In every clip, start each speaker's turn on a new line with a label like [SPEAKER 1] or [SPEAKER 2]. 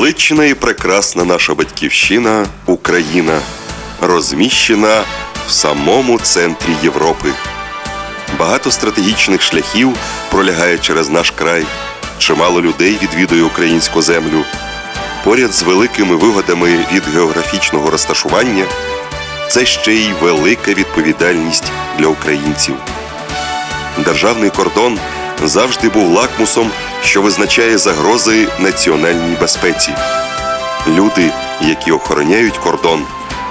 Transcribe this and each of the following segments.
[SPEAKER 1] Велична і прекрасна наша батьківщина Україна, розміщена в самому центрі Європи. Багато стратегічних шляхів пролягає через наш край. Чимало людей відвідує українську землю. Поряд з великими вигодами від географічного розташування це ще й велика відповідальність для українців. Державний кордон завжди був лакмусом, що визначає загрози національній безпеці. Люди, які охороняють кордон,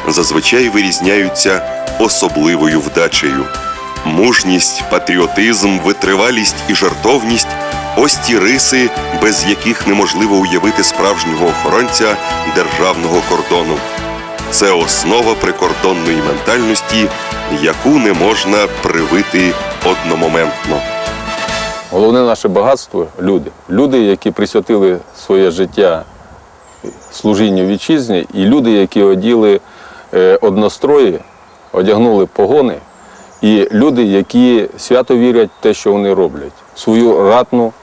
[SPEAKER 1] зазвичай вирізняються особливою вдачею. Мужність, патріотизм, витривалість і жертовність ось ті риси, без яких неможливо уявити справжнього охоронця державного кордону. Це основа прикордонної ментальності, яку не можна привити одномоментно.
[SPEAKER 2] Головне наше багатство люди. Люди, які присвятили своє життя служінню вітчизні, і люди, які оділи е, однострої, одягнули погони, і люди, які свято вірять в те, що вони роблять, свою ратну,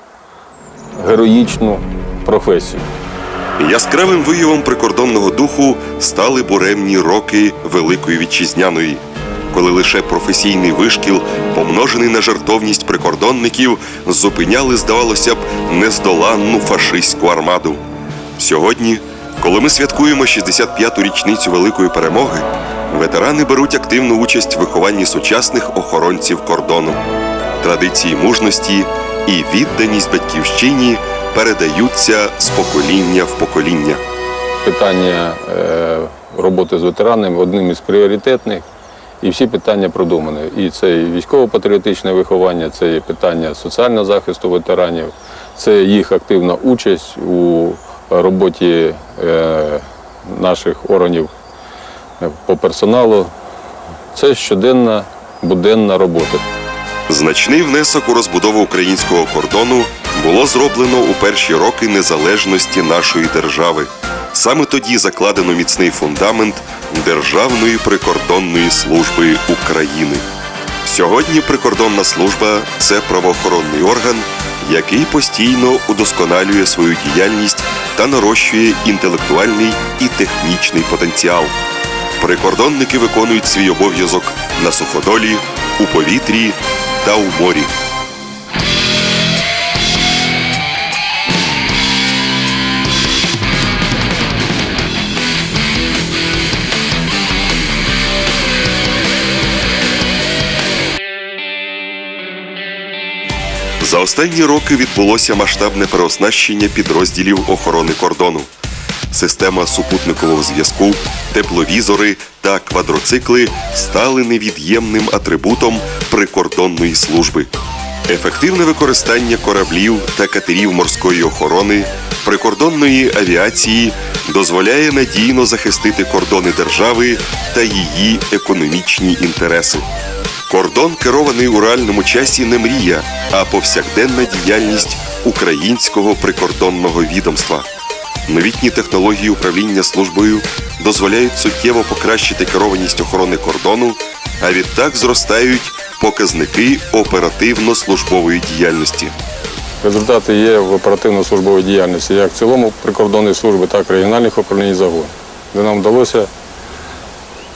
[SPEAKER 2] героїчну професію.
[SPEAKER 1] Яскравим виявом прикордонного духу стали буремні роки Великої Вітчизняної, коли лише професійний вишкіл, помножений на жертовність прикордонників, зупиняли, здавалося б, нездоланну фашистську армаду. Сьогодні, коли ми святкуємо 65-ту річницю Великої перемоги, ветерани беруть активну участь в вихованні сучасних охоронців кордону. Традиції мужності і відданість батьківщині передаються з покоління в покоління.
[SPEAKER 2] Питання е, роботи з ветеранами одним із пріоритетних. І всі питання продумані. І це і військово-патріотичне виховання, це і питання соціального захисту ветеранів, це їх активна участь у роботі е, наших органів е, по персоналу. Це щоденна буденна робота.
[SPEAKER 1] Значний внесок у розбудову українського кордону було зроблено у перші роки незалежності нашої держави. Саме тоді закладено міцний фундамент Державної прикордонної служби України. Сьогодні прикордонна служба це правоохоронний орган, який постійно удосконалює свою діяльність та нарощує інтелектуальний і технічний потенціал. Прикордонники виконують свій обов'язок на суходолі, у повітрі та у морі. За останні роки відбулося масштабне переоснащення підрозділів охорони кордону. Система супутникового зв'язку, тепловізори та квадроцикли стали невід'ємним атрибутом прикордонної служби. Ефективне використання кораблів та катерів морської охорони, прикордонної авіації дозволяє надійно захистити кордони держави та її економічні інтереси. Кордон керований у реальному часі не мрія, а повсякденна діяльність українського прикордонного відомства. Новітні технології управління службою дозволяють суттєво покращити керованість охорони кордону, а відтак зростають показники оперативно-службової діяльності.
[SPEAKER 2] Результати є в оперативно-службовій діяльності як в цілому прикордонної служби, так і регіональних управлінь загон, де нам вдалося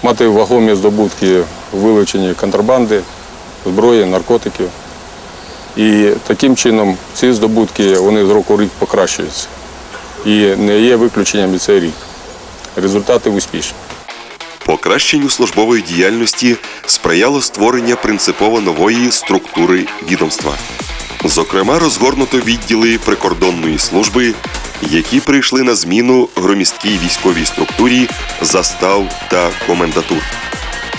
[SPEAKER 2] мати вагомі здобутки у вилученні контрабанди, зброї, наркотиків. І таким чином ці здобутки вони з року в рік покращуються. І не є виключенням і цей рік. Результати успішні.
[SPEAKER 1] Покращенню службової діяльності сприяло створення принципово нової структури відомства. Зокрема, розгорнуто відділи прикордонної служби, які прийшли на зміну громісткій військовій структурі застав та комендатур.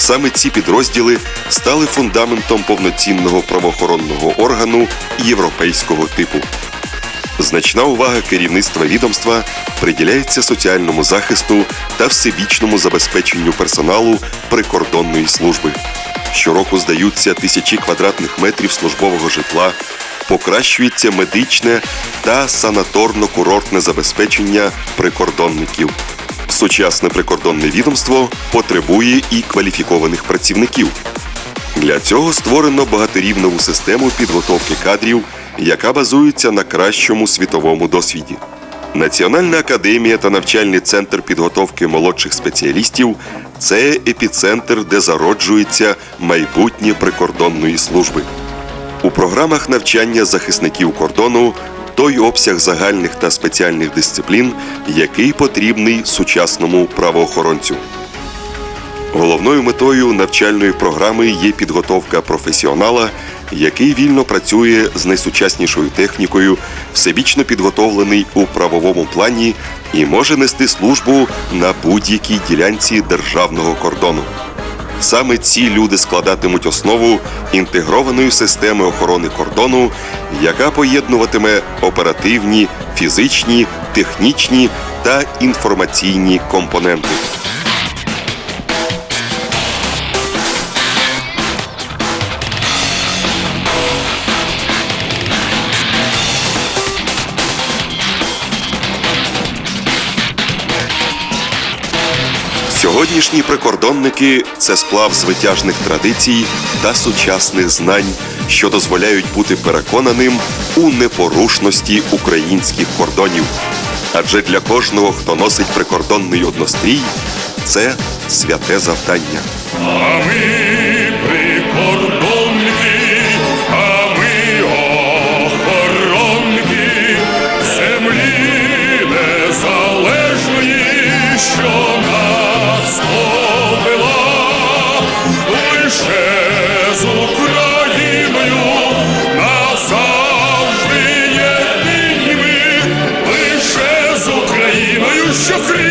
[SPEAKER 1] Саме ці підрозділи стали фундаментом повноцінного правоохоронного органу європейського типу. Значна увага керівництва відомства приділяється соціальному захисту та всебічному забезпеченню персоналу прикордонної служби. Щороку здаються тисячі квадратних метрів службового житла, покращується медичне та санаторно-курортне забезпечення прикордонників. Сучасне прикордонне відомство потребує і кваліфікованих працівників. Для цього створено багаторівневу систему підготовки кадрів, яка базується на кращому світовому досвіді. Національна академія та навчальний центр підготовки молодших спеціалістів це епіцентр, де зароджується майбутнє прикордонної служби. У програмах навчання захисників кордону той обсяг загальних та спеціальних дисциплін, який потрібний сучасному правоохоронцю. Головною метою навчальної програми є підготовка професіонала, який вільно працює з найсучаснішою технікою, всебічно підготовлений у правовому плані і може нести службу на будь-якій ділянці державного кордону. Саме ці люди складатимуть основу інтегрованої системи охорони кордону, яка поєднуватиме оперативні, фізичні, технічні та інформаційні компоненти. Сьогоднішні прикордонники це сплав звитяжних традицій та сучасних знань, що дозволяють бути переконаним у непорушності українських кордонів. Адже для кожного, хто носить прикордонний однострій, це святе завдання.
[SPEAKER 3] Що крила